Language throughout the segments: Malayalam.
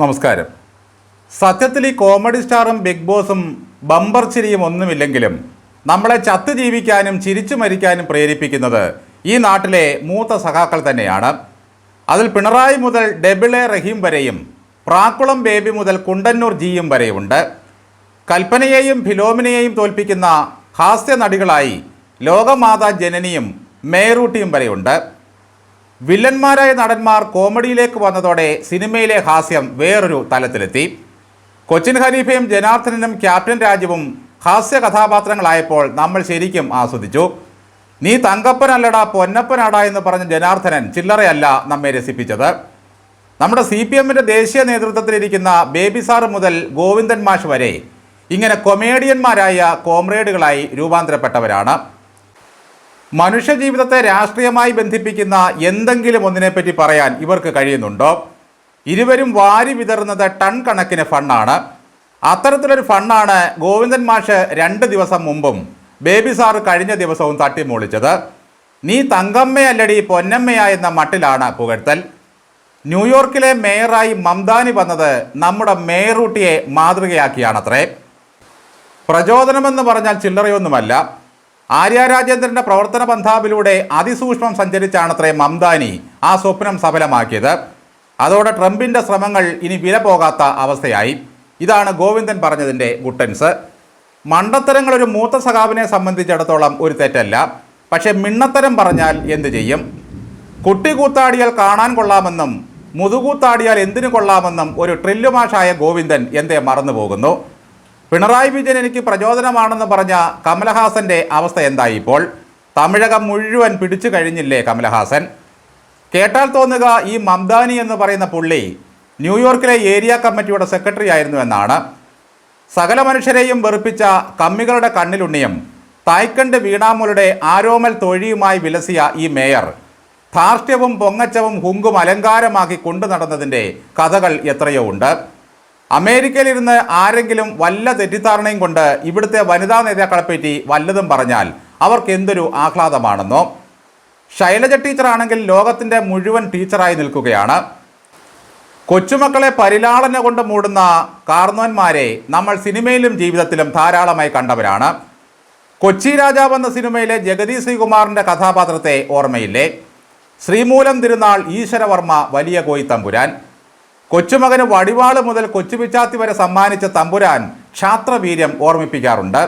നമസ്കാരം. സത്യത്തിൽ ഈ കോമഡി സ്റ്റാറും ബിഗ് ബോസും ബമ്പർ ചിരിയും ഒന്നുമില്ലെങ്കിലും നമ്മളെ ചത്ത് ജീവിക്കാനും ചിരിച്ചു മരിക്കാനും പ്രേരിപ്പിക്കുന്നത് ഈ നാട്ടിലെ മൂത്ത സഖാക്കൾ തന്നെയാണ്. അതിൽ പിണറായി മുതൽ ഡെബിളെ റഹീം വരെയും പ്രാക്കുളം ബേബി മുതൽ കുണ്ടന്നൂർ ജിയും വരെയുണ്ട്. കൽപ്പനയെയും ഫിലോമിനയെയും തോൽപ്പിക്കുന്ന ഹാസ്യ നടികളായി ലോകമാതാ ജനനിയും മേറൂട്ടിയും വരെയുണ്ട്. വില്ലന്മാരായ നടന്മാർ കോമഡിയിലേക്ക് വന്നതോടെ സിനിമയിലെ ഹാസ്യം വേറൊരു തലത്തിലെത്തി. കൊച്ചിൻ ഹരീഫയും ജനാർദ്ദനനും ക്യാപ്റ്റൻ രാജുവും ഹാസ്യ കഥാപാത്രങ്ങളായപ്പോൾ നമ്മൾ ശരിക്കും ആസ്വദിച്ചു. നീ തങ്കപ്പനല്ലടാ പൊന്നപ്പനാടാ എന്ന് പറഞ്ഞ ജനാർദ്ദനൻ ചില്ലറയല്ല നമ്മെ രസിപ്പിച്ചത്. നമ്മുടെ സി പി എമ്മിന്റെ ദേശീയ നേതൃത്വത്തിലിരിക്കുന്ന ബേബി സാർ മുതൽ ഗോവിന്ദൻ മാഷ് വരെ ഇങ്ങനെ കൊമേഡിയന്മാരായ കോമ്രേഡുകളായി രൂപാന്തരപ്പെട്ടവരാണ്. മനുഷ്യജീവിതത്തെ രാഷ്ട്രീയമായി ബന്ധിപ്പിക്കുന്ന എന്തെങ്കിലും ഒന്നിനെപ്പറ്റി പറയാൻ ഇവർക്ക് കഴിയുന്നുണ്ടോ? ഇരുവരും വാരി വിതറുന്നത് ടൺ കണക്കിന് ഫണ്ണാണ്. അത്തരത്തിലൊരു ഫണ്ണാണ് ഗോവിന്ദൻ മാഷ് രണ്ട് ദിവസം മുമ്പും ബേബി സാറ് കഴിഞ്ഞ ദിവസവും തട്ടിമൂളിച്ചത്. നീ തങ്കമ്മയല്ലടി പൊന്നമ്മയ എന്ന മട്ടിലാണ് പുകഴ്ത്തൽ. ന്യൂയോർക്കിലെ മേയറായി മംദാനി വന്നത് നമ്മുടെ മേയറൂട്ടിയെ മാതൃകയാക്കിയാണത്രേ. പ്രചോദനമെന്ന് പറഞ്ഞാൽ ചില്ലറയൊന്നുമല്ല. ആര്യ രാജേന്ദ്രന്റെ പ്രവർത്തന പന്ഥാവിലൂടെ അതിസൂക്ഷ്മം സഞ്ചരിച്ചാണത്രേ മംദാനി ആ സ്വപ്നം സഫലമാക്കിയത്. അതോടെ ട്രംപിന്റെ ശ്രമങ്ങൾ ഇനി വില പോകാത്ത അവസ്ഥയായി. ഇതാണ് ഗോവിന്ദൻ പറഞ്ഞതിന്റെ ഗുട്ടൻസ്. മണ്ടത്തരങ്ങൾ ഒരു മൂത്ത സഖാവിനെ സംബന്ധിച്ചിടത്തോളം ഒരു തെറ്റല്ല. പക്ഷേ മിണ്ണത്തരം പറഞ്ഞാൽ എന്തു ചെയ്യും? കുട്ടി കൂത്താടിയാൽ കാണാൻ കൊള്ളാമെന്നും മുതുകൂത്താടിയാൽ എന്തിനു കൊള്ളാമെന്നും ഒരു ട്രില്ലുമാഷായ ഗോവിന്ദൻ എന്തേ മറന്നു പോകുന്നു പിണറായി വിജയൻ എനിക്ക് പ്രചോദനമാണെന്ന് പറഞ്ഞ കമലഹാസന്റെ അവസ്ഥ എന്തായി ഇപ്പോൾ? തമിഴകം മുഴുവൻ പിടിച്ചു കഴിഞ്ഞില്ലേ കമലഹാസൻ? കേട്ടാൽ തോന്നുക ഈ മംദാനി എന്ന് പറയുന്ന പുള്ളി ന്യൂയോർക്കിലെ ഏരിയ കമ്മിറ്റിയുടെ സെക്രട്ടറി ആയിരുന്നു എന്നാണ്. സകല മനുഷ്യരെയും വെറുപ്പിച്ച കമ്മികളുടെ കണ്ണിലുണ്ണിയും തായ്ക്കണ്ട് വീണാമുലുടെ ആരോമൽ തൊഴിയുമായി വിലസിയ ഈ മേയർ ധാർഷ്ട്യവും പൊങ്ങച്ചവും ഹുങ്കും അലങ്കാരമാക്കി കൊണ്ടു നടന്നതിന്റെ കഥകൾ എത്രയോ ഉണ്ട്. അമേരിക്കയിലിരുന്ന് ആരെങ്കിലും വല്ല തെറ്റിദ്ധാരണയും കൊണ്ട് ഇവിടുത്തെ വനിതാ നേതാക്കളെപ്പറ്റി വല്ലതും പറഞ്ഞാൽ അവർക്ക് എന്തൊരു ആഹ്ലാദമാണെന്നോ? ശൈലജ ടീച്ചറാണെങ്കിൽ ലോകത്തിന്റെ മുഴുവൻ ടീച്ചറായി നിൽക്കുകയാണ്. കൊച്ചുമക്കളെ പരിലാളന കൊണ്ട് മൂടുന്ന കാർന്നോന്മാരെ നമ്മൾ സിനിമയിലും ജീവിതത്തിലും ധാരാളമായി കണ്ടവരാണ്. കൊച്ചി രാജാവ് എന്ന സിനിമയിലെ ജഗതി ശ്രീകുമാറിന്റെ കഥാപാത്രത്തെ ഓർമ്മയില്ലേ? ശ്രീമൂലം തിരുനാൾ ഈശ്വരവർമ്മ വലിയ കോയി തമ്പുരാൻ കൊച്ചുമകന് വടിവാൾ മുതൽ കൊച്ചുപിച്ചാത്തി വരെ സമ്മാനിച്ച തമ്പുരാൻ ക്ഷാത്രവീര്യം ഓർമ്മിപ്പിക്കാറുണ്ട്.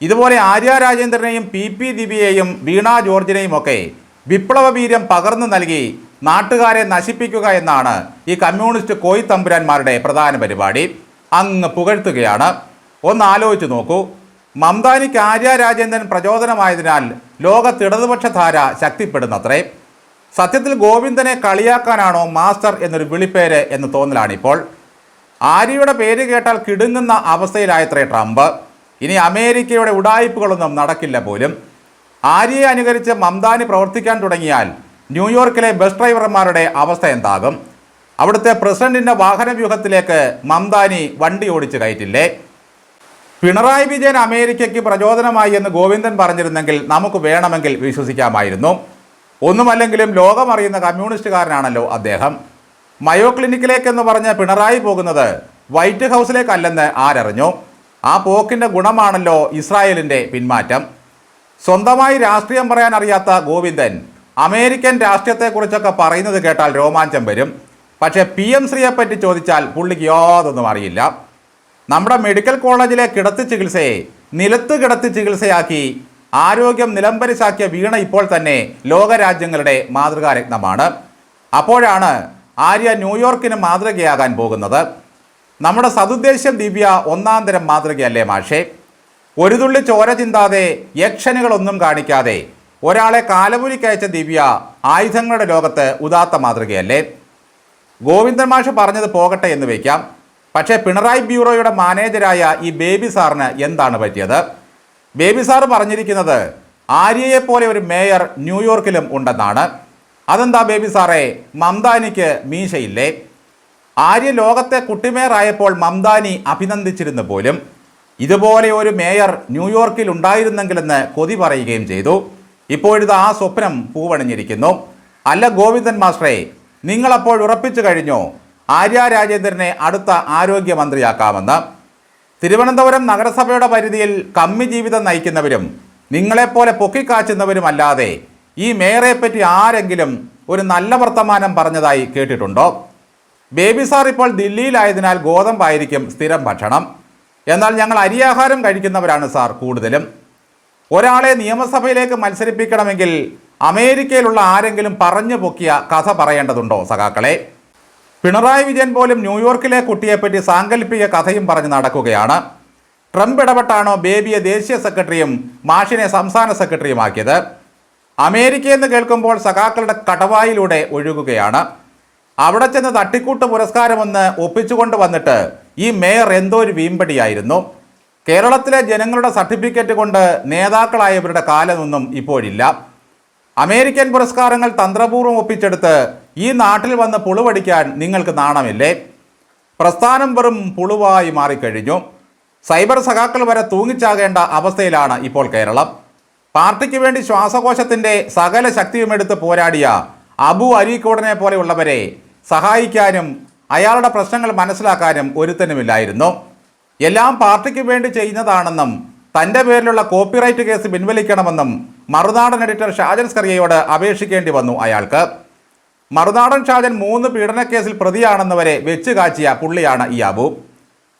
ഇതുപോലെ ആര്യ രാജേന്ദ്രനെയും പി പി ദിവ്യയെയും വീണ ജോർജിനെയും ഒക്കെ വിപ്ലവ വീര്യം പകർന്നു നൽകി നാട്ടുകാരെ നശിപ്പിക്കുക എന്നാണ് ഈ കമ്മ്യൂണിസ്റ്റ് കോയി തമ്പുരാന്മാരുടെ പ്രധാന പരിപാടി. അങ്ങ് പുകഴ്ത്തുകയാണ്. ഒന്ന് ആലോചിച്ചു നോക്കൂ. മംതാനിക്ക് ആര്യ രാജേന്ദ്രൻ പ്രചോദനമായതിനാൽ ലോകത്തിടതുപക്ഷ ധാര ശക്തിപ്പെടുന്നത്രേ. സത്യത്തിൽ ഗോവിന്ദനെ കളിയാക്കാനാണോ മാസ്റ്റർ എന്നൊരു വിളിപ്പേര് എന്ന് തോന്നലാണിപ്പോൾ. ആര്യയുടെ പേര് കേട്ടാൽ കിടുങ്ങുന്ന അവസ്ഥയിലായത്രേ ട്രംപ്. ഇനി അമേരിക്കയുടെ ഉടായ്പകളൊന്നും നടക്കില്ല പോലും. ആര്യയെ അനുകരിച്ച് മംദാനി പ്രവർത്തിക്കാൻ തുടങ്ങിയാൽ ന്യൂയോർക്കിലെ ബസ് ഡ്രൈവർമാരുടെ അവസ്ഥ എന്താകും? അവിടുത്തെ പ്രസിഡന്റിന്റെ വാഹനവ്യൂഹത്തിലേക്ക് മംദാനി വണ്ടി ഓടിച്ച് കയറ്റില്ലേ? പിണറായി വിജയൻ അമേരിക്കയ്ക്ക് പ്രചോദനമായി എന്ന് ഗോവിന്ദൻ പറഞ്ഞിരുന്നെങ്കിൽ നമുക്ക് വേണമെങ്കിൽ വിശ്വസിക്കാമായിരുന്നു. ഒന്നുമല്ലെങ്കിലും ലോകമറിയുന്ന കമ്മ്യൂണിസ്റ്റുകാരനാണല്ലോ അദ്ദേഹം. മയോ ക്ലിനിക്കിലേക്കെന്ന് പറഞ്ഞ് പിണറായി പോകുന്നത് വൈറ്റ് ഹൗസിലേക്കല്ലെന്ന് ആരറിഞ്ഞു. ആ പോക്കിന്റെ ഗുണമാണല്ലോ ഇസ്രായേലിന്റെ പിന്മാറ്റം. സ്വന്തമായി രാഷ്ട്രീയം പറയാൻ അറിയാത്ത ഗോവിന്ദൻ അമേരിക്കൻ രാഷ്ട്രീയത്തെക്കുറിച്ചൊക്കെ പറയുന്നത് കേട്ടാൽ രോമാഞ്ചം വരും. പക്ഷേ പി എം ശ്രീയെപ്പറ്റി ചോദിച്ചാൽ പുള്ളിക്ക് യാതൊന്നും അറിയില്ല. നമ്മുടെ മെഡിക്കൽ കോളേജിലെ കിടത്തി ചികിത്സയെ നിലത്ത് കിടത്തി ചികിത്സയാക്കി ആരോഗ്യം നിലംപരിശാക്കിയ വീണ ഇപ്പോൾ തന്നെ ലോകരാജ്യങ്ങളുടെ മാതൃകാരത്നമാണ്. അപ്പോഴാണ് ആര്യ ന്യൂയോർക്കിന് മാതൃകയാകാൻ പോകുന്നത്. നമ്മുടെ സതുദ്ദേശ്യം ദിവ്യ ഒന്നാം തരം മാതൃകയല്ലേ മാഷേ? ഒരു തുള്ളി ചോര ചിന്താതെ യക്ഷനുകളൊന്നും കാണിക്കാതെ ഒരാളെ കാലപുരിക്കയച്ച ദിവ്യ ആയുധങ്ങളുടെ ലോകത്ത് ഉദാത്ത മാതൃകയല്ലേ? ഗോവിന്ദൻ മാഷ് പറഞ്ഞത് പോകട്ടെ എന്ന് വയ്ക്കാം. പക്ഷേ പിണറായി ബ്യൂറോയുടെ മാനേജരായ ഈ ബേബി സാറിന് എന്താണ് പറ്റിയത്? ബേബി സാർ പറഞ്ഞിരിക്കുന്നത് ആര്യയെ പോലെ ഒരു മേയർ ന്യൂയോർക്കിലും ഉണ്ടെന്നാണ്. അതെന്താ ബേബി സാറേ? മംദാനിക്ക് മീശയില്ലേ? ആര്യ ലോകത്തെ കുട്ടിമേയറായപ്പോൾ മംദാനി അഭിനന്ദിച്ചിരുന്നു പോലും. ഇതുപോലെ ഒരു മേയർ ന്യൂയോർക്കിൽ ഉണ്ടായിരുന്നെങ്കിലെന്ന് കൊതി പറയുകയും ചെയ്തു. ഇപ്പോഴിത് ആ സ്വപ്നം പൂവണിഞ്ഞിരിക്കുന്നു. അല്ല ഗോവിന്ദൻ മാസ്റ്ററെ നിങ്ങളപ്പോൾ ഉറപ്പിച്ചു കഴിഞ്ഞോ? ആര്യ രാജേന്ദ്രനെ അടുത്ത ആരോഗ്യമന്ത്രിയാക്കാമെന്ന്. തിരുവനന്തപുരം നഗരസഭയുടെ പരിധിയിൽ കമ്മി ജീവിതം നയിക്കുന്നവരും നിങ്ങളെപ്പോലെ പൊക്കിക്കാച്ചുന്നവരുമല്ലാതെ ഈ മേയറെപ്പറ്റി ആരെങ്കിലും ഒരു നല്ല വർത്തമാനം പറഞ്ഞതായി കേട്ടിട്ടുണ്ടോ? ബേബി സാർ ഇപ്പോൾ ദില്ലിയിലായതിനാൽ ഗോതമ്പായിരിക്കും സ്ഥിരം ഭക്ഷണം. എന്നാൽ ഞങ്ങൾ അരിയാഹാരം കഴിക്കുന്നവരാണ് സാർ കൂടുതലും. ഒരാളെ നിയമസഭയിലേക്ക് മത്സരിപ്പിക്കണമെങ്കിൽ അമേരിക്കയിലുള്ള ആരെങ്കിലും പറഞ്ഞു പൊക്കിയ കഥ പറയേണ്ടതുണ്ടോ സഖാക്കളെ? പിണറായി വിജയൻ പോലും ന്യൂയോർക്കിലെ കുട്ടിയെപ്പറ്റി സാങ്കല്പിക കഥയും പറഞ്ഞ് നടക്കുകയാണ്. ട്രംപ് ഇടപെട്ടാണോ ബേബിയെ ദേശീയ സെക്രട്ടറിയും മാഷിനെ സംസ്ഥാന സെക്രട്ടറിയുമാക്കിയത്. അമേരിക്ക എന്ന് കേൾക്കുമ്പോൾ സഖാക്കളുടെ കടവായിലൂടെ ഒഴുകുകയാണ്. അവിടെ ചെന്ന് തട്ടിക്കൂട്ട് പുരസ്കാരമൊന്ന് ഒപ്പിച്ചുകൊണ്ട് വന്നിട്ട് ഈ മേയർ എന്തോ ഒരു വീമ്പടിയായിരുന്നു. കേരളത്തിലെ ജനങ്ങളുടെ സർട്ടിഫിക്കറ്റ് കൊണ്ട് നേതാക്കളായവരുടെ കാലമൊന്നും ഇപ്പോഴില്ല. അമേരിക്കൻ പുരസ്കാരങ്ങൾ തന്ത്രപൂർവം ഒപ്പിച്ചെടുത്ത് ഈ നാട്ടിൽ വന്ന് പുളുവടിക്കാൻ നിങ്ങൾക്ക് നാണമില്ലേ? പ്രസ്ഥാനം വെറും പുളുവായി മാറിക്കഴിഞ്ഞു. സൈബർ സഖാക്കൾ വരെ തൂങ്ങിച്ചാകേണ്ട അവസ്ഥയിലാണ് ഇപ്പോൾ കേരളം. പാർട്ടിക്ക് വേണ്ടി ശ്വാസകോശത്തിന്റെ സകല ശക്തിയുമെടുത്ത് പോരാടിയ അബു അരീക്കോടനെ പോലെയുള്ളവരെ സഹായിക്കാനും അയാളുടെ പ്രശ്നങ്ങൾ മനസ്സിലാക്കാനും ഒരുത്തനുമില്ലായിരുന്നു. എല്ലാം പാർട്ടിക്ക് വേണ്ടി ചെയ്യുന്നതാണെന്നും തന്റെ പേരിലുള്ള കോപ്പിറൈറ്റ് കേസ് പിൻവലിക്കണമെന്നും മറുനാടൻ എഡിറ്റർ ഷാജൻ സ്കറിയയോട് അപേക്ഷിക്കേണ്ടി വന്നു അയാൾക്ക്. മറുനാടൻ ഷാജൻ മൂന്ന് പീഡനക്കേസിൽ പ്രതിയാണെന്ന് വരെ വെച്ച് കാച്ചിയ പുള്ളിയാണ് ഈ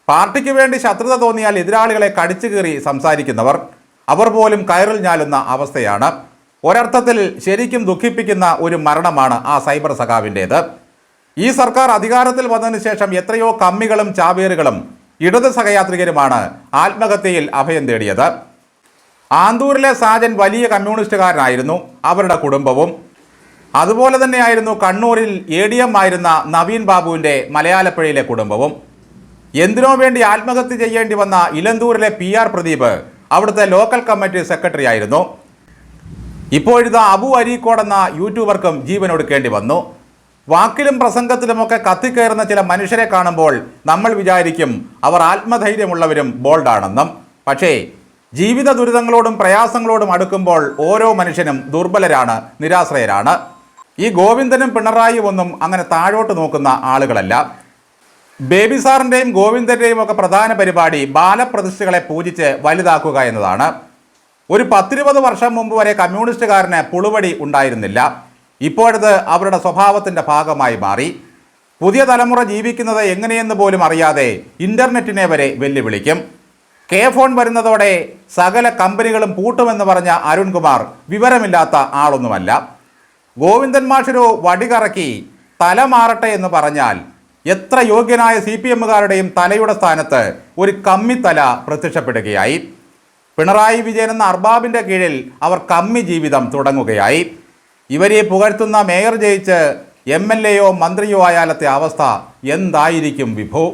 പാർട്ടിക്ക് വേണ്ടി ശത്രുത തോന്നിയാൽ എതിരാളികളെ കടിച്ചു കീറി സംസാരിക്കുന്നവർ. അവർ പോലും കയറിൽ ഞാലുന്ന അവസ്ഥയാണ്. ഒരർത്ഥത്തിൽ ശരിക്കും ദുഃഖിപ്പിക്കുന്ന ഒരു മരണമാണ് ആ സൈബർ സഖാവിന്റേത്. ഈ സർക്കാർ അധികാരത്തിൽ വന്നതിന് ശേഷം എത്രയോ കമ്മികളും ചാവേറുകളും ഇടത് സഹയാത്രികരുമാണ് ആത്മഹത്യയിൽ അഭയം തേടിയത്. ആന്തൂരിലെ സാജൻ വലിയ കമ്മ്യൂണിസ്റ്റുകാരനായിരുന്നു. അവരുടെ കുടുംബവും. അതുപോലെ തന്നെയായിരുന്നു കണ്ണൂരിൽ എ ഡി എം ആയിരുന്ന നവീൻ ബാബുവിന്റെ മലയാളപ്പുഴയിലെ കുടുംബവും. എന്തിനോ വേണ്ടി ആത്മഹത്യ ചെയ്യേണ്ടി വന്ന ഇലന്തൂരിലെ പി ആർ പ്രദീപ് അവിടുത്തെ ലോക്കൽ കമ്മിറ്റി സെക്രട്ടറി ആയിരുന്നു. ഇപ്പോഴിതാ അബു അരീക്കോട് എന്ന യൂട്യൂബർക്കും ജീവൻ എടുക്കേണ്ടി വന്നു. വാക്കിലും പ്രസംഗത്തിലുമൊക്കെ കത്തിക്കയറുന്ന ചില മനുഷ്യരെ കാണുമ്പോൾ നമ്മൾ വിചാരിക്കും അവർ ആത്മധൈര്യമുള്ളവരും ബോൾഡാണെന്നും. പക്ഷേ ജീവിത ദുരിതങ്ങളോടും പ്രയാസങ്ങളോടും അടുക്കുമ്പോൾ ഓരോ മനുഷ്യനും ദുർബലരാണ് നിരാശ്രയരാണ്. ഈ ഗോവിന്ദനും പിണറായിയും ഒന്നും അങ്ങനെ താഴോട്ട് നോക്കുന്ന ആളുകളല്ല. ബേബി സാറിന്റെയും ഗോവിന്ദന്റെയും ഒക്കെ പ്രധാന പരിപാടി ബാലപ്രതിഷ്ഠകളെ പൂജിച്ച് വലുതാക്കുക എന്നതാണ്. ഒരു പത്തിരുപത് വർഷം മുമ്പ് വരെ കമ്മ്യൂണിസ്റ്റുകാരന് പുളുവടി ഉണ്ടായിരുന്നില്ല. ഇപ്പോഴത് അവരുടെ സ്വഭാവത്തിന്റെ ഭാഗമായി മാറി. പുതിയ തലമുറ ജീവിക്കുന്നത് എങ്ങനെയെന്ന് പോലും അറിയാതെ ഇന്റർനെറ്റിനെ വരെ വെല്ലുവിളിക്കും. കെ ഫോൺ വരുന്നതോടെ സകല കമ്പനികളും പൂട്ടുമെന്ന് പറഞ്ഞ അരുൺകുമാർ വിവരമില്ലാത്ത ആളൊന്നുമല്ല. ഗോവിന്ദൻ മാഷൊരു വടികറക്കി തല മാറട്ടെ എന്ന് പറഞ്ഞാൽ എത്ര യോഗ്യനായ സി പി എമ്മുകാരുടെയും തലയുടെ സ്ഥാനത്ത് ഒരു കമ്മിത്തല പ്രത്യക്ഷപ്പെടുകയായി. പിണറായി വിജയൻ എന്ന അർബാബിന്റെ കീഴിൽ അവർ കമ്മി ജീവിതം തുടങ്ങുകയായി. ഇവരെ പുകഴ്ത്തുന്ന മേയർ ജയിച്ച് എം എൽ എയോ മന്ത്രിയോ ആയാലത്തെ അവസ്ഥ എന്തായിരിക്കും വിഭു?